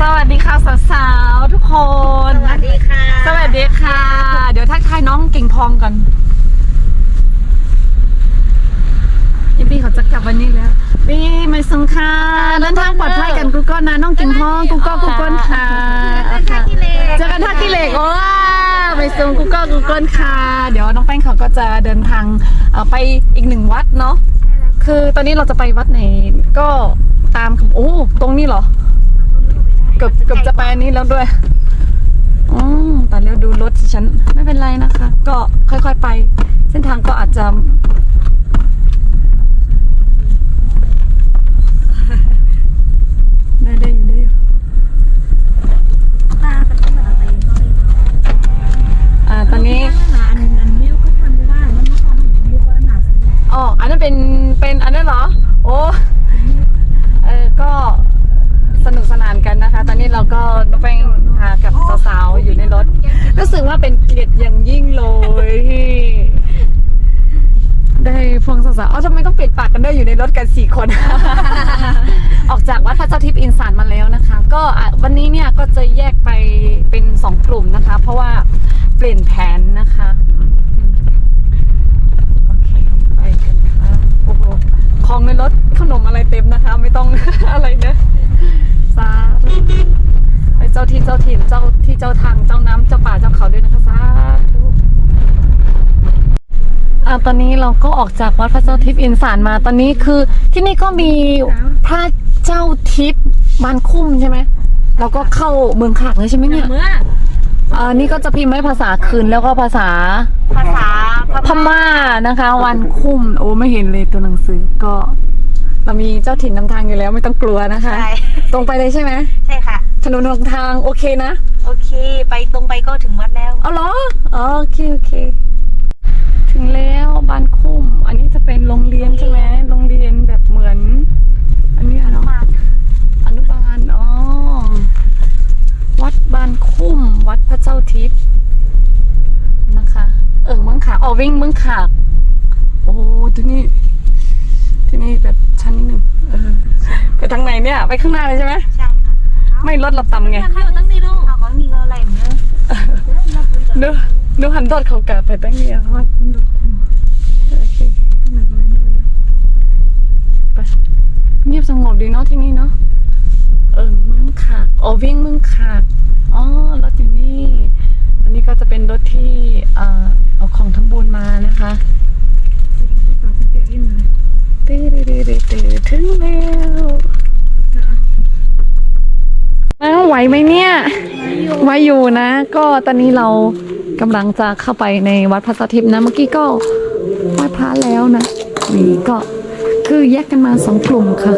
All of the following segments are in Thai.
สวัสดีค่ะสาวๆทุกคน สวัสดีค่ะ สวัสดีค่ะ เดี๋ยวทักทายน้องกิ่งทองก่อนอีพี่เขาจะกลับวันนี้แล้วพี่ไม่สงค่ะเดินทางปลอดภัยกันกูก็นะน้องกิ่งทองกูก็กูก้นค่ะเดินทางที่เลเจอกันท่ากิเหล็กโอ้ไปส่งกูก็กูก้นค่ะ เดี๋ยวน้องแป้งเขาก็จะเดินทางเอ่อไปอีกหนึ่งวัดเนาะคือตอนนี้เราจะไปวัดไหนก็ตามคำโอ้ตรงนี้เหรอ เกือบเกือบจะไปอันนี้แล้วด้วยอ๋อแต่เร็วดูรถสิฉันไม่เป็นไรนะคะ ก็ค่อยๆไป เส้นทางก็อาจจะได้ได้อยู่ได้อยู่ตาเป็นต้นแบบอะไรอ่าตอนนี้อันอันนิ้วก็ทำไม่ได้มันไม่ทำนิ้วก็หนาสักอ๋ออันนั้นเป็นเป็นอันนั้นเหรอ โอ้เออก็ สนุกสนานกันนะคะ ตอนนี้เราก็ไปหากับสาวๆอยู่ในรถ รู้สึกว่าเป็นเกียรติอย่างยิ่งเลยที่ได้พวงสาวๆอ๋อทำไมต้องปิดปากกันด้วยอยู่ในรถกันสี่คน ออกจากวัดพระเจ้าทิพย์อินสานมาแล้วนะคะ ก็วันนี้เนี่ยก็จะแยกไปเป็นสองกลุ่มนะคะ เพราะว่าเปลี่ยนแผนนะคะโอเคไปกันค่ะโอ้โหของในรถขนมอะไรเต็มนะคะ ไม่ต้องอะไรนะ สาธุไปเจ้าที่เจ้าถิ่นเจ้าที่เจ้าทางเจ้าน้ำเจ้าป่าเจ้าเขาด้วยนะคะสาธุอะตอนนี้เราก็ออกจากวัดพระเจ้าทิพย์อินสานมาตอนนี้คือ ที่นี่ก็มีพระเจ้าทิพย์บานคุ้มใช่ไหมเราก็เข้าเมืองขากเลยใช่ไหมเนี่ยเมื่ออ่านี่ก็จะพิมพ์ไว้ภาษาคืนแล้วก็ภาษา ภาษาพม่านะคะ วันคุ้มโอ้ไม่เห็นเลยตัวหนังสือก็ เรามีเจ้าถิ่นนำทางอยู่แล้วไม่ต้องกลัวนะคะ ใช่ ตรงไปเลยใช่ไหมใช่ค่ะ ถนนหนทางโอเคนะโอเค ไปตรงไปก็ถึงวัดแล้ว เอาเหรออ๋อโอเคโอเค ถึงแล้วบ้านคุ้ม อันนี้จะเป็นโรงเรียนใช่ไหมโรงเรียนแบบเหมือน อันเนี้ยเนาะ มาอนุบาล อ๋อ วัดบานคุ้ม วัดพระเจ้าทิพย์นะคะ เออเมืองขากอ๋อวิ่งเมืองขาก โอ้ที่นี่ ที่นี่แบบชั้นนิดหนึ่งเออไปทางไหนเนี่ย ไปข้างหน้าเลยใช่ไหมใช่ค่ะไม่รถเราต่ำไงข้าวตั้งนี่ลูกเขาก็มีอะไรเหมือนเดิมดูดูหันโดดเขากลับไปตั้งเนี่ยเพราะว่ามันดูโอเคไปเงียบสงบดีเนาะที่นี่เนาะเออเมืองขากอ๋อวิ่งเมืองขากอ๋อรถอยู่นี่ อันนี้ก็จะเป็นรถที่เอ่อเอาของทั้งบูนมานะคะ ตื้อตื้อตื้อตื้อถึงแล้วอ้าวไหวไหมเนี่ยไหวอยู่นะ ก็ตอนนี้เรากำลังจะเข้าไปในวัดพระสถิตนะเมื่อกี้ก็ไหว้พระแล้วนะนี่ก็คือแยกกันมาสองกลุ่มค่ะ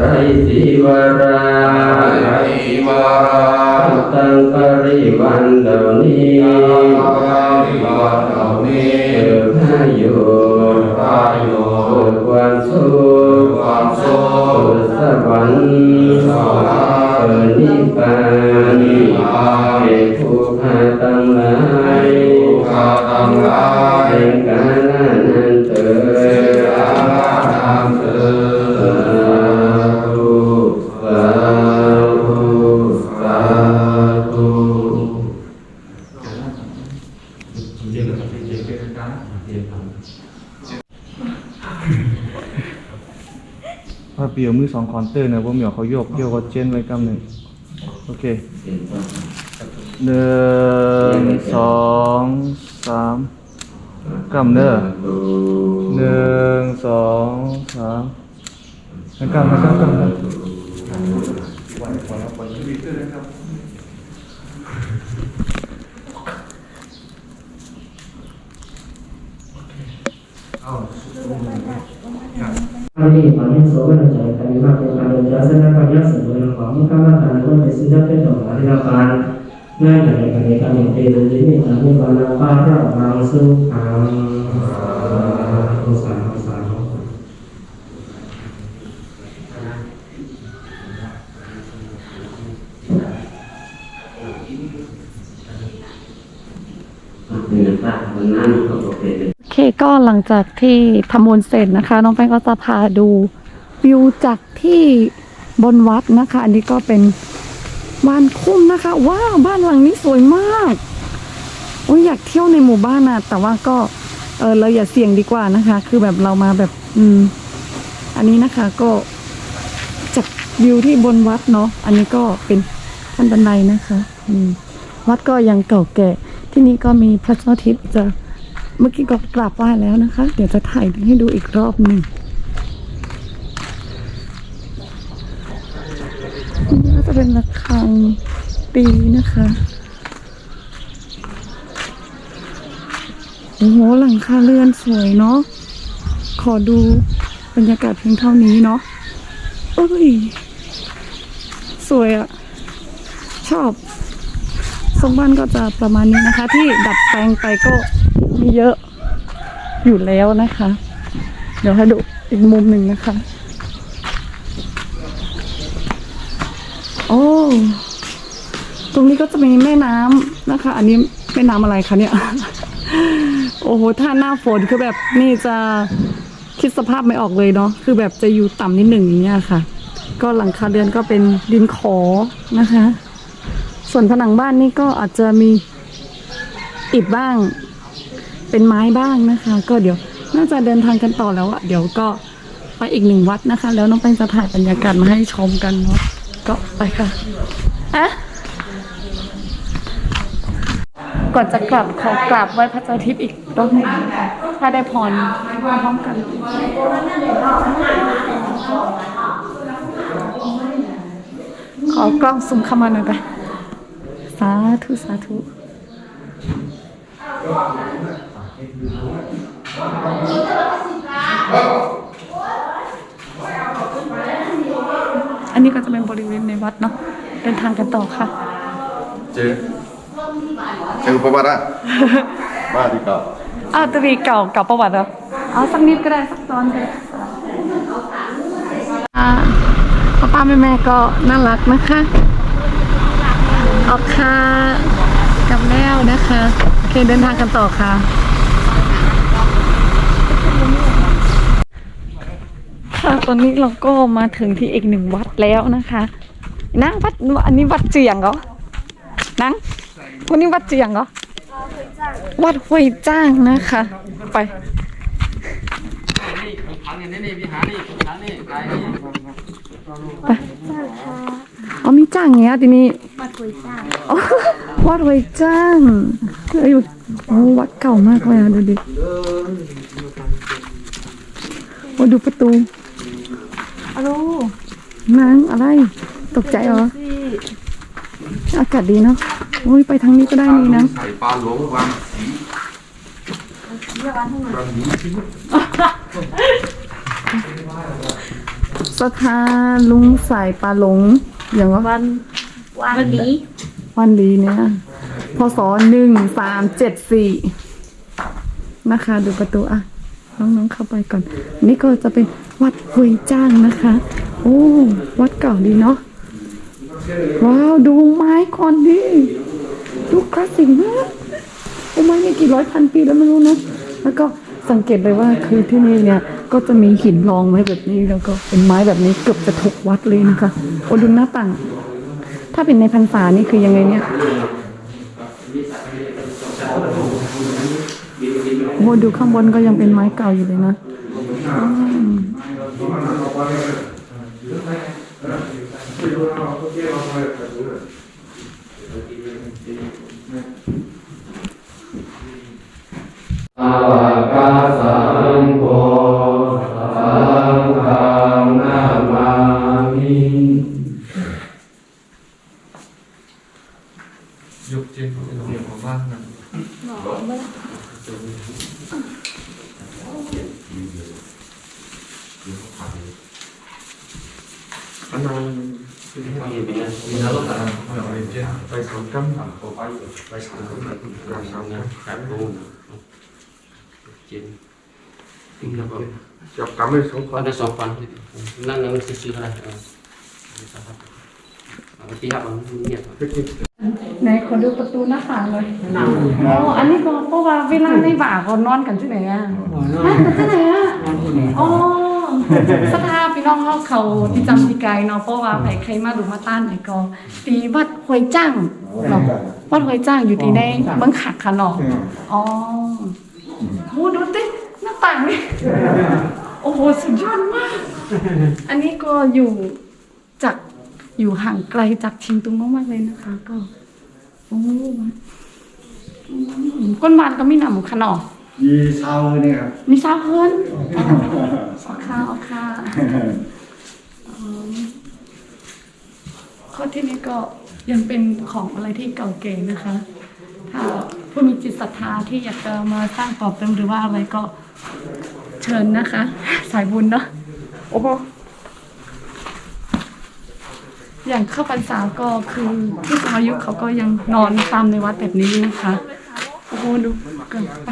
ไรจีวราไรจีวราสังกริวันเหล่านี้สังกริวันเหล่านี้เกิดพระโยชน์พระโยชน์เกิดความสุขความสุขเกิดสวรรค์สวรรค์เกิดนิพพานนิพพานเอผู้พาตั้งหลายผู้พาตั้งหลายเป็นกาล ยวมือสองคอนเตอร์นะว่าเหมียวเขาโยกโยกก็เจนไว้กำหนึ่งโอเคหนึ่งสองสามกำเนอหนึ่งสองสามแล้วกำแล้วกำกำกำ อาลีปานิโสกันใจกันมาเป็นการเดินยาสนะปัญญ เป็นสิ่งที่เป็นต่อมาที่เราการง่ายในการในการเดินที่มีการมีการรับฟ้าเราบางสู้ทางองศาองศาเป็นนักฆ่าวันนั้นเขาบอกเป็นโอเคก็หลังจากที่ทำบุญเสร็จนะคะ น้องแป้งก็จะพาดูวิวจากที่บนวัดนะคะ อันนี้ก็เป็นวานคุ้มนะคะ ว้าวบ้านหลังนี้สวยมากโอ้ยอยากเที่ยวในหมู่บ้านนะแต่ว่าก็เออเราอย่าเสี่ยงดีกว่านะคะ คือแบบเรามาแบบ อืม อันนี้นะคะก็จากวิวที่บนวัดเนาะอันนี้ก็เป็นขั้นบันไดนะคะ อืม วัดก็ยังเก่าแก่ ที่นี่ก็มีพระเจ้าทิพย์จะ เมื่อกี้ก็กราบไหว้แล้วนะคะ เดี๋ยวจะถ่ายให้ดูอีกรอบหนึ่งนี่ก็จะเป็นระฆังปีนะคะ โอ้โห หลังคาเรือนสวยเนาะ ขอดูบรรยากาศเพียงเท่านี้เนาะเอ้ย สวยอะชอบ ทรงบ้านก็จะประมาณนี้นะคะ ที่ดัดแปลงไปก็มีเยอะอยู่แล้วนะคะ เดี๋ยวให้ดูอีกมุมหนึ่งนะคะ โอ้ ตรงนี้ก็จะมีแม่น้ำนะคะ อันนี้แม่น้ำอะไรคะเนี่ย โอ้โห ถ้าหน้าฝนคือแบบนี่จะคิดสภาพไม่ออกเลยเนาะ คือแบบจะอยู่ต่ำนิดหนึ่งอย่างเงี้ยค่ะ ก็หลังคาเรือนก็เป็นดินขอนะคะ ส่วนผนังบ้านนี่ก็อาจจะมีอิฐบ้าง เป็นไม้บ้างนะคะ ก็เดี๋ยวน่าจะเดินทางกันต่อแล้วอะเดี๋ยวก็ไปอีกหนึ่งวัดนะคะ แล้วน้องแป้งจะถ่ายบรรยากาศมาให้ชมกันเนาะก็ไปค่ะอะก่อนจะกลับขอกราบไหว้พระเจ้าทิพย์อีกรอบหนึ่งถ้าได้พรพร้อมกันขอกล้องซูมเข้ามาหน่อยไปาธุสาธุอันนี้ก็จะเป็นบริเวณในวัดเนาะเดินทางกันต่อค่ะ เจ๊เจ๊อุปบาระมาดีกว่าอ้าวตรีเก่าเก่าประวัติเหรอเอาสักนิดก็ได้สักตอนก็ได้อ่าป้าป้าแม่แม่ก็น่ารักนะคะ ออกค่ะกับแล้วนะคะโอเคเดินทางกันต่อค่ะ ค่ะตอนนี้เราก็มาถึงที่อีกหนึ่งวัดแล้วนะคะ นั่งวัดอันนี้วัดเจียงเหรอนั่งวันนี้วัดเจียงเหรอวัดห้วยจ้างนะคะ ไปไปอ๋อมีจ้างเงี้ยทีนี้ ดห้วยจ้างวัดห้วยจ้างเอ้ยโอ้วัดเก่ามากเลยอะดูดิโอ้ดูประตูอะโลนางอะไร ตกใจเหรออากาศดีเนาะโอ้ยไปทางนี้ก็ได้นี่นะ ใส่ปลาหลวงวางสีสถานลุงสายปลาหลง อย่างว่าวัน วันนี้ วันดีเนี่ยพศหนึ่งสามเจ็ดสี่นะคะ ดูประตูอะ น้องๆเข้าไปก่อน นี่ก็จะเป็นวัดหุยจ้างนะคะ โอ้วัดเก่าดีเนาะว้าวดูไม้ก่อนดิดูคลาสสิกมากไอ้ไม้นี่กี่ร้อยพันปีแล้วไม่รู้นะแล้วก็สังเกตเลยว่าคือที่นี่เนี่ยก็จะมีหินรองไว้แบบนี้แล้วก็เป็นไม้แบบนี้เกือบจะทุกวัดเลยนะคะ โอ้ดูหน้าต่าง ถ้าเป็นในพรรษานี่คือยังไงเนี่ยโอ้ดูข้างบนก็ยังเป็นไม้เก่าอยู่เลยนะอืมอากาสังโฆสังฆังนามามิ ยกเจนเป็นเสียงของบ้านนะ ไปสองกำจับกำไม่สองคน ada sopan nang nang sisi lah Nanti apa ini apa? ไหนขอดูประตูหน้าต่างเลยอ๋ออันนี้ก็เพราะว่าเวลาในบ่าเขานอนกันที่ไหนอะนอนกันที่ไหนอะอ๋อ สถาพี่น้องเขาเขาที่จำที่ไกลเนาะเพราะว่าใครใครมาดูมาต้านไหนก็ตีวัดหวยจ้างเนาะวัดหวยจ้างอยู่ที่ในเมืองขักค่ะเนาะอ๋อโหดูติหน้าต่างนี่โอ้โหสุดยอดมาก อันนี้ก็อยู่จากอยู่ห่างไกลจากชิงตุงมากๆเลยนะคะ ก็โอ้อืมก้นบานก็มีหนำขนอ ยีเช้าเนี่ยครับมีซาวเฮิร์นเอาค่ะเอาค่ะอืมก็ที่นี่ก็ยังเป็นของอะไรที่เก่าเก๋นะคะ ถ้าผู้มีจิตศรัทธาที่อยากจะมาสร้างต่อเติมหรือว่าอะไรก็เชิญนะคะ สายบุญเนาะโอ้โหอย่างเข้าพรรษาก็คือผู้สูงอายุเขาก็ยังนอนตามในวัดแบบนี้นะคะ โอ้โหดูกินไป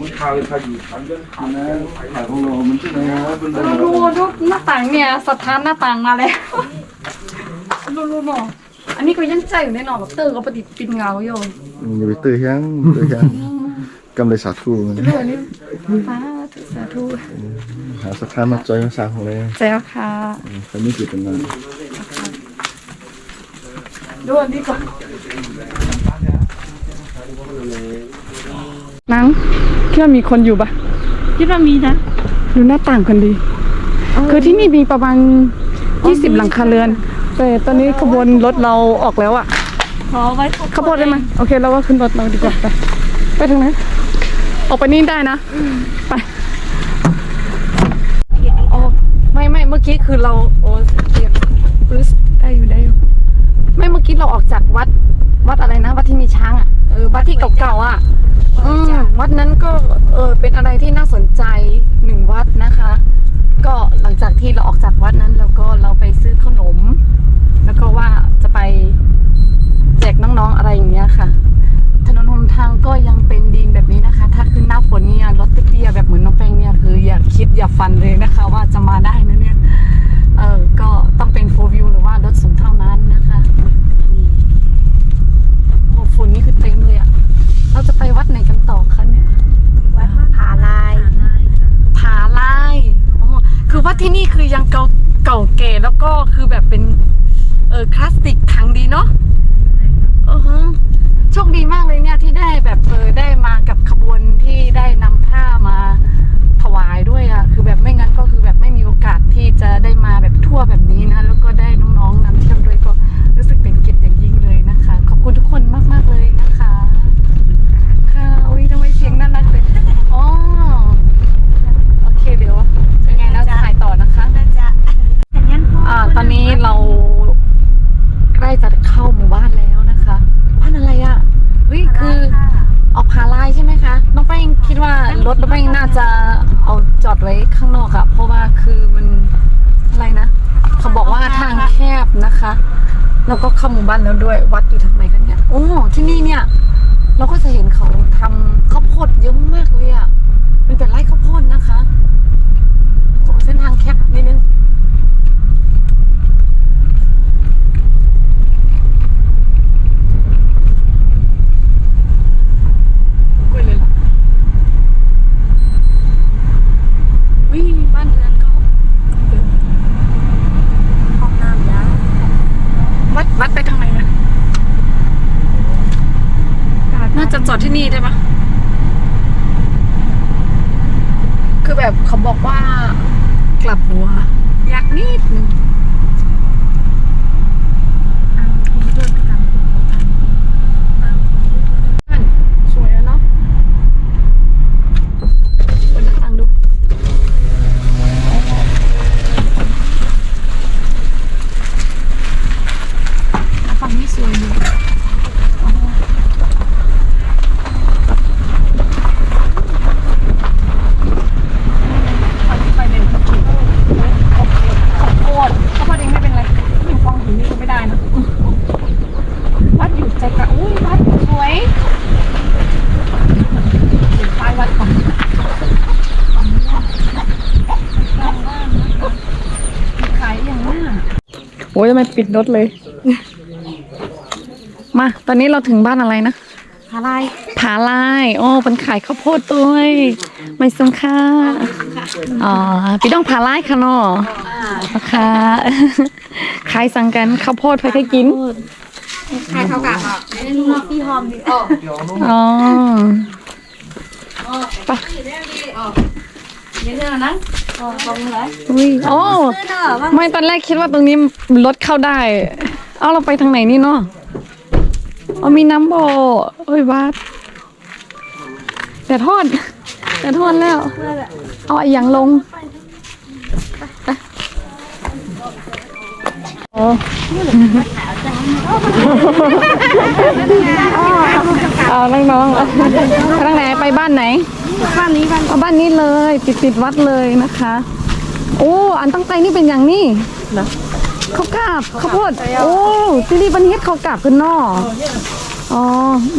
มันข่าวข่าอยู่ทางเดินทางนะข่าวของเรามันที่ไหนนะเป็นดูดูหน้าต่างเนี่ยสถานหน้าต่างมาแล้วดูดูหนออันนี้ก็ยังใจอยู่ในหนอนแบบเตอร์ก็ปฏิปินเงาอยู่อย่าไปเตื้อยังเตื้อยังกำเลยสาธุมันเรื่องนี้สา สาธุหาสถานมาจอยมาสร้างของเลยแจ้วค่ะใครไม่จิตเป็นงานดูอันนี้ก่อนนังคิดว่ามีคนอยู่ปะคิดว่ามีนะดูหน้าต่างคนดี คือที่นี่มีประมาณ20หลังคาเรือน แต่ตอนนี้ขบวนรถเราออกแล้วอะขอไว้ขบวนได้ไหมโอเคเราก็ขึ้นรถเราดีกว่าไปไปทางไหนออกไปนี่ได้นะไปอ๋อไม่ไม่เมื่อกี้คือเราโอ้เรียกปรึ๊สได้อยู่ได้อยู่ไม่เมื่อกี้เราออกจากวัด วัดอะไรนะ วัดที่มีช้างอะเออวัดที่เก่าๆอะอืมวัดนั้นก็เออเป็นอะไรที่น่าสนใจหนึ่งวัดนะคะ ก็หลังจากที่เราออกจากวัดนั้นแล้วก็เราไปซื้อขนม แล้วก็ว่าจะไปแจกน้องๆอะไรอย่างเงี้ยค่ะ คืออย่าคิดอย่าฟันเลยนะคะ ว่าจะมาได้นะเนี่ย เออก็ต้องเป็นโฟวิวหรือว่ารถสูงเท่านั้นนะคะนี่โอ้ฝุ่นนี่คือเต็มเลยอะเราจะไปวัดไหนกันต่อคะเนี่ยวัดผาลายผาลายอ๋อคือว่าที่นี่คือยังเก่าเก่าแก่แล้วก็คือแบบเป็นเออคลาสสิกถังดีเนาะเออฮะโชคดีมากเลยเนี่ยที่ได้แบบเออได้มากับขบวนที่ได้นำผ้ามาถ วายด้วยอะคือแบบไม่งั้นก็คือแบบไม่มีโอกาสที่จะได้มาแบบทั่วแบบนี้นะ แล้วก็ได้น้องๆนำเที่ยวด้วยก็รู้สึกเป็นเกียรติอย่างยิ่งเลยนะคะ ขอบคุณทุกคนมากๆเลยนะคะ ค่ะอุ้ยทำไมเสียงน่ารักเลยอ๋อโอเคเดี๋ยวยังไงแล้วถ่ายต่อนะคะน่าจะแต่งั้นพ่ออ่าตอนนี้เราใกล้จะเข้าหมู่บ้านแล้วนะคะบ้านอะไรอะเฮ้ยคือออกผาลายใช่ไหมคะ น้องแป้งคิดว่ารถน้องแป้งน่าจะ เอาจอดไว้ข้างนอกอะเพราะว่าคือมันอะไรนะ เขาบอกว่าทางแคบนะคะ แล้วก็เข้าหมู่บ้านแล้วด้วย วัดอยู่ทางไหนกันเนี่ยโอ้ที่นี่เนี่ย เราก็จะเห็นเขาทำข้าวโพดเยอะมากเลยอะมันเป็นไร่ข้าวโพดนะคะโอ้เส้นทางแคบนิดนึงกล้วยเลยล่ะวิบ้านเรือนก็ ห้องน้ำยา วัดวัดไปทางไหนนะน่าจะจอดที่นี่ได้ปะคือแบบเขาบอกว่ากลับหัวอยากนิดนึง เอาคุณเลือกไปตามคุณของท่านเอาคุณเลือก นั่นสวยแล้วเนาะเปิดหน้าต่างดู ฝั่งนี้สวยดีฝั่งนี้ไปเป็นข้าวโพดข้าวโพดเองไม่เป็นไรอยู่กองหินนี่ก็ไม่ได้นะ วัดอยู่ใจกลางอุ้ยวัดสวยเห็นป้ายวัดของขายอย่างน่าโอ้ยทำไม ปิดรถเลย มา ตอนนี้เราถึงบ้านอะไรนะอะไรผาลายโอ้เป็นขายข้าวโพดตัวเองไม่สมค่าอ๋อพี่ต้องผาลายค่ะเนาะค่ะขายสั่งกันข้าวโพดไปให้กินใครเขากะอะไม่ได้รู้ว่าพี่หอมดิอ๋ออ๋อไปเดี๋ ยวเดี๋ยวนั้นอ๋อขอบคุณเลยอุ้ยโอ้เนอะว่าไม่ตอนแรกคิดว่าตรงนี้รถเข้าได้ เอาเราไปทางไหนนี่เนาะเอามีน้ำบ่อเอ้ยวัดแต่ทอด แต่ทอดแล้ว เอาไอ้อย่างลง โอ้เอาน้องๆเอาทางไหนไปบ้านไหน บ้านนี้บ้านเอาบ้านนี้เลย ติดติดวัดเลยนะคะ โอ้ อันตั้งใจนี่เป็นอย่างนี้ข้าวกาบข้าวโพด โอ้ที่นี่บันเฮ็ดข้าวกาบกันเนออ๋อ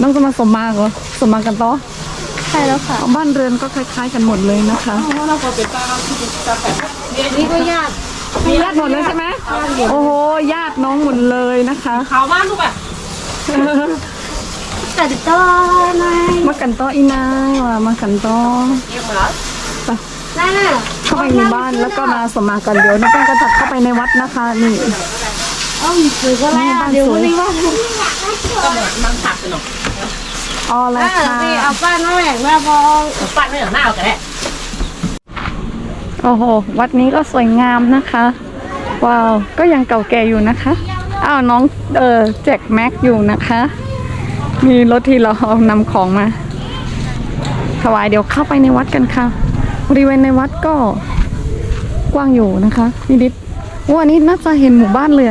น้องจะมาสมมาเหรอสมมากันต่อใช่แล้วค่ะ บ้านเรือนก็คล้าย ๆ กันหมดเลยนะคะนี่ก็ยาก มีญาติหมดเลยใช่ไหมโอ้โหญาติน้องหมดเลยนะคะเขาบ้านลูกอะแต่ต่อหน่อยมากันต่ออีนายว่ะมากันต่อนั่นน่ะเข้าไปในบ้านแล้วก็มาสมมากันเดี๋ยวน้องแป้งก็จะเข้าไปในวัดนะคะนี่อ๋อมีสื่อก็แล้วเดี๋ยววันนี้ว่าอ๋ออะไรเออค่ะพี่เอาป้านมาแบ่งแม่พอ โอ้โห วัดนี้ก็สวยงามนะคะ ว้าว ก็ยังเก่าแก่อยู่นะคะ อ้าวน้องเออแจกแม็กอยู่นะคะ มีรถที่เราเอานำของมา ถวายเดี๋ยวเข้าไปในวัดกันค่ะ บริเวณในวัดก็กว้างอยู่นะคะนิดิดว่าอันนี้น่าจะเห็นหมู่บ้านเลย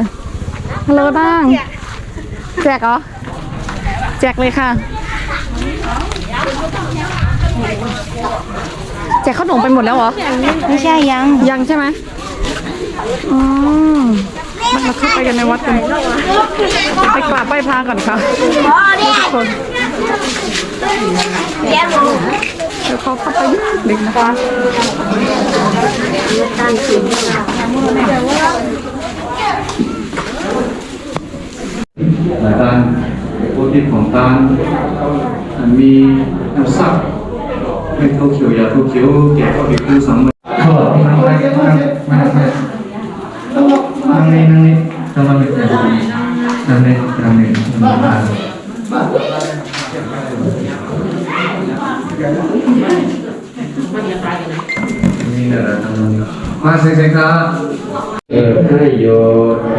ฮัลโหลดังแจกเหรอ แจกเลยค่ะ แจกขนมไปหมดแล้วเหรอ ไม่ใช่ยัง ยังใช่ไหมอ๋อมาเราเข้าไปกันในวัดกัน ไปกราบไหว้พระก่อนค่ะทุกคนเดี๋ยวเขาเข้าไปนิดนึงนะคะหลายด้านโปรตีนของตาลอันมีน้ำซับ เป็นเท่าเขียวยาเท่าเขียวแก่เข้าไปคู่สองเวยก็นั่งได้นั่งมานั่งนี่นั่งนี่ทำมไม่ได้นั่งนี่นั่งนี่นั่งนี่นี่นะทำนี่มาเซ็งครับ ประโยให้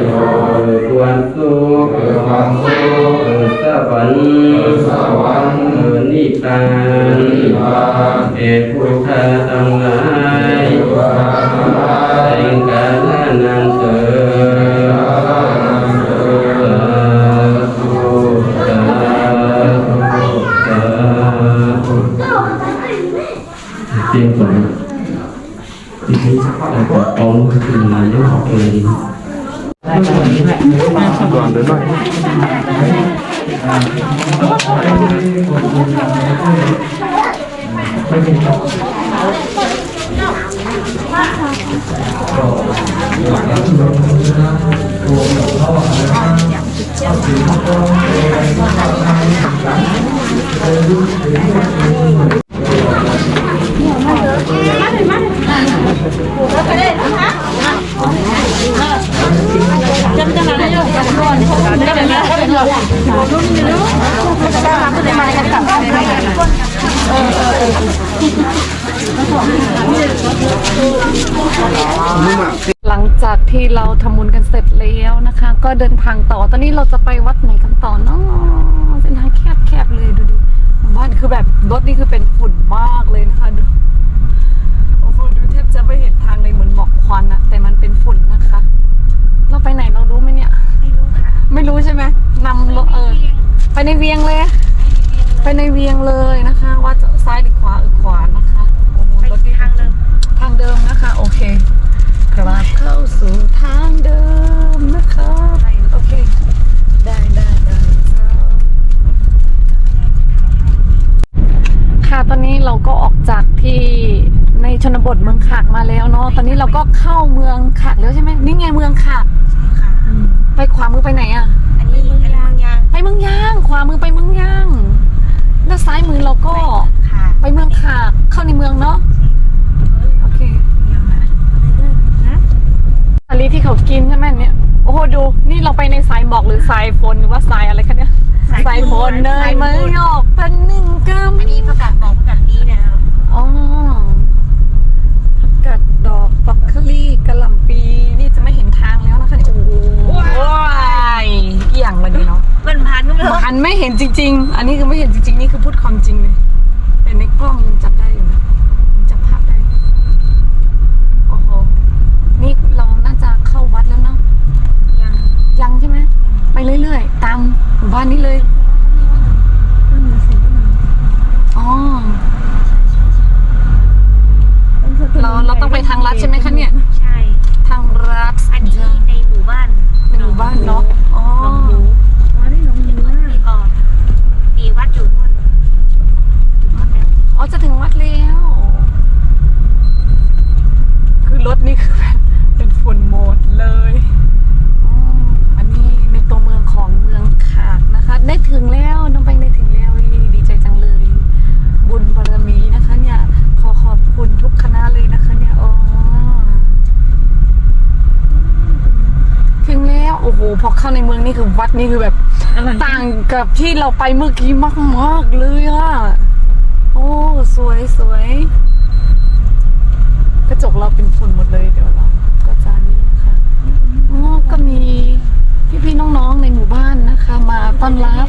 โยเออความสุขเออความสุขเออสวรรค์เออสวรรค์เออนิพพานนิพพานเอพุทธะทั้งหลาย เยอะเอตอนนี้เราจะไปวัดไหนกันต่อเนาะเส้นทางแคบๆเลยดูดิหมู่บ้านคือแบบรถนี่คือเป็นฝุ่นมากเลยนะคะดูโอ้โหดูแทบจะไม่เห็นทางเลยเหมือนหมอกควันอะแต่มันเป็นฝุ่นนะคะ เราไปไหนเรารู้ไหมเนี่ย ไม่รู้ค่ะ ไม่รู้ใช่ไหมนำรถเออไปในเวียงเลย ไปในเวียงเลยนะคะ ว่าจะซ้ายหรือขวาเออขวานะคะโอ้โหไปรถนี่ทางเดิมทางเดิมนะคะ โอเคกลับเข้าสู่ทางเดิมนะคะโอเค ได้ได้ได้เจ้า ค่ะ ตอนนี้เราก็ออกจากที่ในชนบทเมืองขากมาแล้วเนาะ ตอนนี้เราก็เข้าเมืองขากแล้วใช่ไหมนี่ไงเมืองขากค่ะไปขวามือไปไหนอะอันนี้อันนี้เมืองยาง ไปเมืองย่าง ขวามือไปเมืองย่างแล้วซ้ายมือเราก็ค่ะไปเมืองขาก เข้าในเมืองเนาะ โอเคเดี๋ยวนะนะอันนี้ที่เขากินใช่ไหมเนี่ย โอ้โหดู นี่เราไปในสายหมอกหรือสายฝนหรือว่าสายอะไรคะเนี่ย สายฝนเนยมะยอกเป็นหนึ่งกรัมอันนี้ประกาศบอกประกาศนี้นะครับอ๋อผักกาดดอกบรอกโคลี่กระหล่ำปีนี่จะไม่เห็นทางแล้วนะคะเนี่ยโอ้โหว้ายเกี่ยงเลยดีเนาะมันพันเลยอันไม่เห็นจริง ๆ อันนี้คือไม่เห็นจริงๆนี่คือพูดความจริงเลย แต่ในกล้องยังจับได้อยู่นะยังจับภาพได้ โอ้โห นี่เราน่าจะเข้าวัดแล้วเนาะ ยัง ยังใช่ไหม ไปเรื่อยๆ ตามหมู่บ้า นนี้เลย อ๋อ เราเราต้องไปทางลัดใช่ไหมคะเนี่ย ใช่ ทางรัด อันนี้ในหมู่บ้าน ในหมู่บ้านเนาะ อ๋อ หนองหมูอ๋อได้หนองหมูอ๋อตีวัดอยู่นู่นถึงวัดแล้ว อ๋อจะถึงวัดแล้ว คือรถนี่คือแบบเป็นฝุ่นหมดเลยอ๋ออันนี้ในตัวเมืองของเมืองขากนะคะ ได้ถึงแล้วน้องแป้งได้ถึงแล้วดีใจจังเลย บุญบารมีนะคะ เนี่ย ขอขอบคุณทุกคณะเลยนะคะ เนี่ยอ๋อถึงแล้ว โอ้โห พอเข้าในเมืองนี่คือวัดนี่คือแบบต่างกับที่เราไปเมื่อกี้มาก ๆ เลยอะโอ้ สวยสวยกระจกเราเป็นฝุ่นหมดเลยเดี๋ยวเราก็จะนี่นะคะอ๋อก็มีพี่ๆน้องๆในหมู่บ้านนะคะ มาต้อนรับ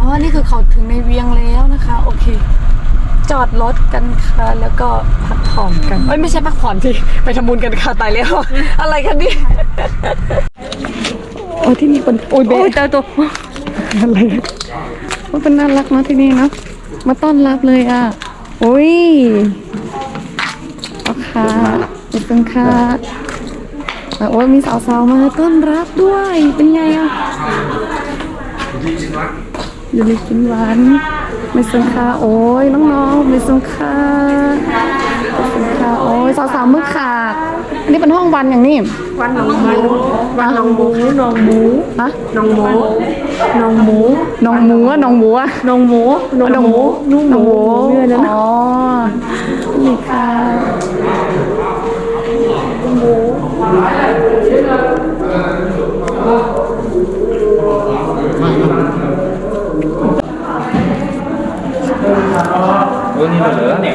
อ๋อนี่คือเขาถึงในเวียงแล้วนะคะ โอเค จอดรถกันค่ะ แล้วก็พักผ่อนกันเอ้ยไม่ใช่พักผ่อนที่ไปทำบุญกันค่ะตายแล้ว อะไรกันนี่ โอ้ยที่นี่เป็นโอ้ยเบสตัวอะไรว่าเป็นน่ารักเนาะที่นี่เนาะมาต้อนรับเลยอะโอ้ยเอาค่ะขอบคุณค่ะอะโอ้ยมีสาวๆมาต้อนรับด้วยเป็นไงอะอยู่ในกินหวานไม่สงค่ะโอ้ยน้องๆไม่สงค่ะไม่สงค่ะโอ้ยสาวๆมือขาด อันนี้เป็นห้องวันอย่างนี้วันหนองหมูวันหนองหมูหนองหมูฮะหนองหมูหนองหมูน้องหมูอะน้องหมูอะหนองหมูน้องหมูนุ่มหมูน้องหมูเนี่ย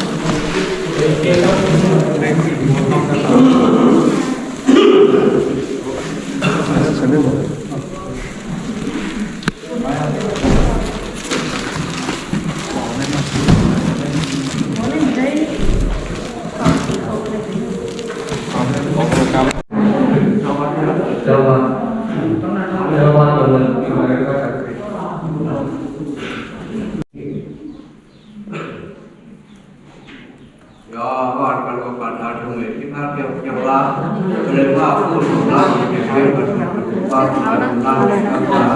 समय วาดกันกับปัญหาตรงนี้ที่พระเทียบยังละเลยว่าพูดของเราอย่างเดียวกันว่าการนั่งกับไม่ได้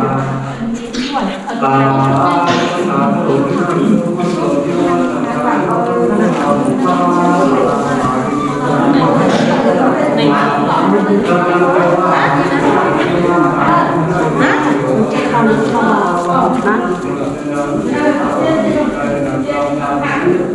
หลบกฎเดิมนะโมตัสสะ